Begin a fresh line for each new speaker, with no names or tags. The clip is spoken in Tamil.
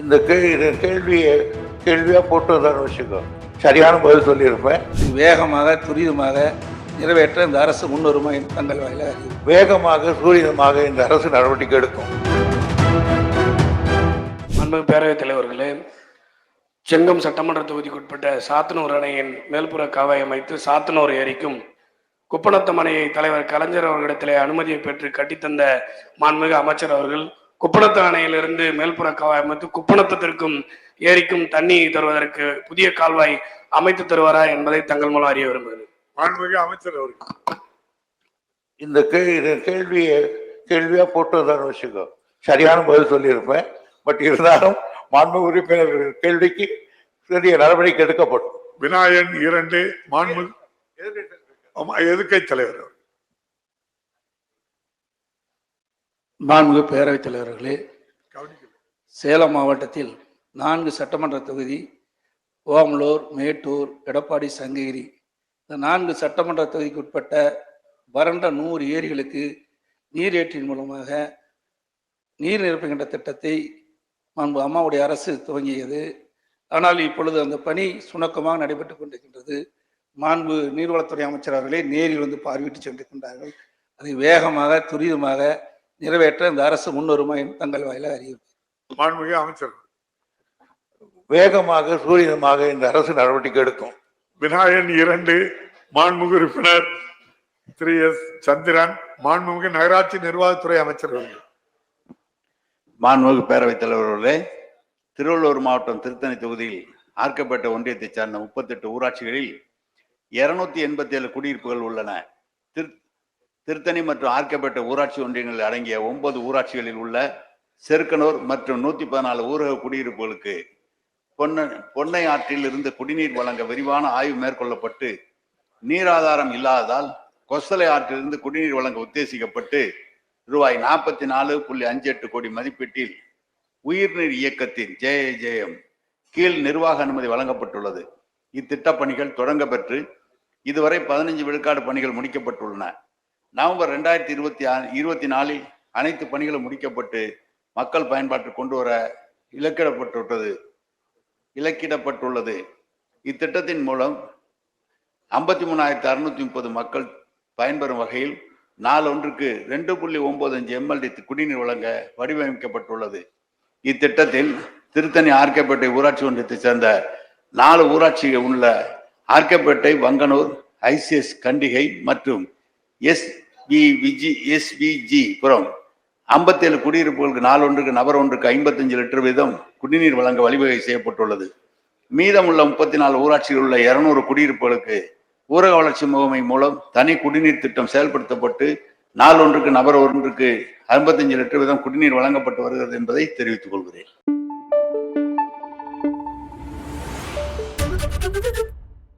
இந்த கேள்வி கேள்வியை கேள்வியாக போட்டு வந்தான்னு வச்சுக்கோ சரியான பதில் சொல்லியிருப்பேன்.
வேகமாக துரிதமாக நிறைவேற்ற இந்த அரசு முன்வருமா என்று தங்கள் அறிவிப்பு
வேகமாக சூரியமாக இந்த அரசு நடவடிக்கை எடுக்கும்.
மாண்புமிகு பேரவைத் தலைவர்களே செங்கம் சட்டமன்ற தொகுதிக்குட்பட்ட சாத்தனூர் அணையின் மேல்புற காவாய் அமைத்து சாத்தனூர் ஏரிக்கும் குப்பநத்தம் அணையை தலைவர் கலைஞர் அவர்களிடத்திலே அனுமதியை பெற்று கட்டித்தந்த மாண்புமிகு அமைச்சர் அவர்கள் குப்பநத்த அணையிலிருந்து மேல்புற காவாய் அமைத்து குப்பநத்தத்திற்கும் ஏரிக்கும் தண்ணி தருவதற்கு புதிய கால்வாய் அமைத்து தருவாரா என்பதை தங்கள் மூலம் அறிய விரும்புகிறேன்.
மாண்புமிகு அமைச்சர் அவர்கள்.
இந்த கேள்வி கேள்வியை கேள்வியாக போட்டு வந்தான்னு வச்சுக்கோ. சரியான பதில் சொல்லியிருப்பேன். பட் இருந்தாலும் மாண்பு உறுப்பினர்கள் கேள்விக்கு சிறிய நடவடிக்கை எடுக்கப்படும்.
விநாயகன் இரண்டு மாண்பு ஆமா, எதிர்க்கை தலைவர்
மாண்புமிகு பேரவைத் தலைவர்களே. சேலம் மாவட்டத்தில் நான்கு சட்டமன்ற தொகுதி ஓமலூர் மேட்டூர் எடப்பாடி சங்ககிரி. இந்த நான்கு சட்டமன்ற தொகுதிக்கு உட்பட்ட வறண்ட நூறு ஏரிகளுக்கு நீரேற்றின் மூலமாக நீர் நிரப்புகின்ற திட்டத்தை மாண்பு அம்மாவுடைய அரசு துவங்கியது. ஆனால் இப்பொழுது அந்த பணி சுணக்கமாக நடைபெற்றுக் கொண்டிருக்கின்றது. மாண்பு நீர்வளத்துறை அமைச்சர் அவர்களே நேரில் வந்து பார்வையிட்டு சென்றிருக்கின்றார்கள். அதை வேகமாக துரிதமாக நிறைவேற்ற இந்த அரசு முன்வருமா தங்கள் வாயிலாக அறிவிப்பு
மாண்புமிகு அமைச்சர்.
வேகமாக சூரியமாக இந்த அரசு நடவடிக்கை எடுக்கும்.
விநாயகன் இரண்டு மாண்புமிகு உறுப்பினர் திரு எஸ் சந்திரன் மாண்புமிகு நகராட்சி நிர்வாகத்துறை அமைச்சர் அவர்கள்.
மாண்புமிகு பேரவைத் தலைவர்களே திருவள்ளூர் மாவட்டம் திருத்தணி தொகுதியில் ஆர்க்கப்பேட்டை ஒன்றியத்தைச் சார்ந்த முப்பத்தெட்டு ஊராட்சிகளில் இருநூத்தி எண்பத்தி ஏழு குடியிருப்புகள் உள்ளன. திரு திருத்தணி மற்றும் ஆர்க்கப்பேட்டை ஊராட்சி ஒன்றியங்களில் அடங்கிய ஒன்பது ஊராட்சிகளில் உள்ள செருக்கனூர் மற்றும் நூத்தி பதினாலு ஊரக குடியிருப்புகளுக்கு பொன்ன பொன்னை ஆற்றில் இருந்து குடிநீர் வழங்க விரிவான ஆய்வு மேற்கொள்ளப்பட்டு நீராதாரம் இல்லாததால் கொசலை ஆற்றிலிருந்து குடிநீர் வழங்க உத்தேசிக்கப்பட்டு ரூபாய் நாற்பத்தி நாலு புள்ளி அஞ்சு எட்டு கோடி மதிப்பீட்டில் உயிர்நீர் இயக்கத்தின் ஜேஏஜேஎம் கீழ் நிர்வாக அனுமதி வழங்கப்பட்டுள்ளது. இத்திட்ட பணிகள் தொடங்க பெற்று இதுவரை பதினஞ்சு விழுக்காடு பணிகள் முடிக்கப்பட்டுள்ளன. நவம்பர் ரெண்டாயிரத்தி இருபத்தி இருபத்தி நாலில் அனைத்து பணிகளும் முடிக்கப்பட்டு மக்கள் பயன்பாட்டு கொண்டு வர இலக்கிடப்பட்டுள்ளது இலக்கிடப்பட்டுள்ளது. இத்திட்டத்தின் மூலம் ஐம்பத்தி மூணாயிரத்தி அறுநூத்தி முப்பது மக்கள் பயன்பெறும் வகையில் நாளொன்றுக்கு ரெண்டு புள்ளி ஒன்பது அஞ்சு எம்எல்டி குடிநீர் வழங்க வடிவமைக்கப்பட்டுள்ளது. இத்திட்டத்தில் திருத்தணி ஆர்கேப்பேட்டை ஊராட்சி ஒன்றியத்தைச் சேர்ந்த நாலு ஊராட்சிகள் உள்ள ஆர்கேப்பேட்டை வங்கனூர் ஐசிஎஸ் கண்டிகை மற்றும் எஸ் பி விஜி எஸ்பிஜி புறம். ஐம்பத்தேழு குடியிருப்புகளுக்கு நாளொன்றுக்கு நபர் ஒன்றுக்கு ஐம்பத்தஞ்சு லிட்டர் வீதம் குடிநீர் வழங்க வழிவகை செய்யப்பட்டுள்ளது. மீதமுள்ள முப்பத்தி நாலு ஊராட்சியில் உள்ள இருநூறு குடியிருப்புகளுக்கு ஊரக வளர்ச்சி முகமை மூலம் தனி குடிநீர் திட்டம் செயல்படுத்தப்பட்டு நாள் ஒன்றுக்கு நபர் ஒன்றுக்கு ஐம்பத்தஞ்சு லிட்டர் வீதம் குடிநீர் வழங்கப்பட்டு வருகிறது என்பதை தெரிவித்துக் கொள்கிறேன்.